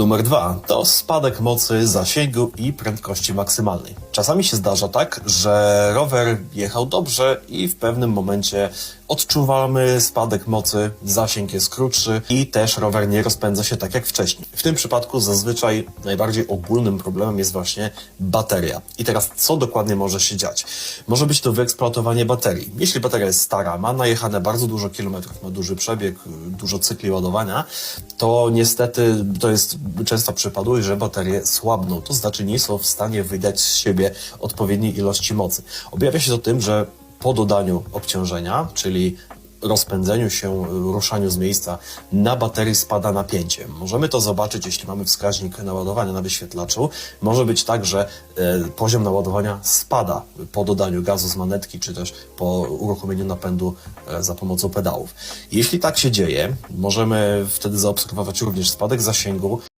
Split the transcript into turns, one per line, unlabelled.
Numer dwa to spadek mocy zasięgu i prędkości maksymalnej. Czasami się zdarza tak, że rower jechał dobrze i w pewnym momencie odczuwamy spadek mocy, zasięg jest krótszy i też rower nie rozpędza się tak jak wcześniej. W tym przypadku zazwyczaj najbardziej ogólnym problemem jest właśnie bateria. I teraz co dokładnie może się dziać? Może być to wyeksploatowanie baterii. Jeśli bateria jest stara, ma najechane bardzo dużo kilometrów, ma duży przebieg, dużo cykli ładowania, to niestety to jest często przypadłość, że baterie słabną. To znaczy nie są w stanie wydać z siebie odpowiedniej ilości mocy. Objawia się to tym, że po dodaniu obciążenia, czyli rozpędzeniu się, ruszaniu z miejsca, na baterii spada napięcie. Możemy to zobaczyć, jeśli mamy wskaźnik naładowania na wyświetlaczu. Może być tak, że e, poziom naładowania spada po dodaniu gazu z manetki, czy też po uruchomieniu napędu e, za pomocą pedałów. Jeśli tak się dzieje, możemy wtedy zaobserwować również spadek zasięgu,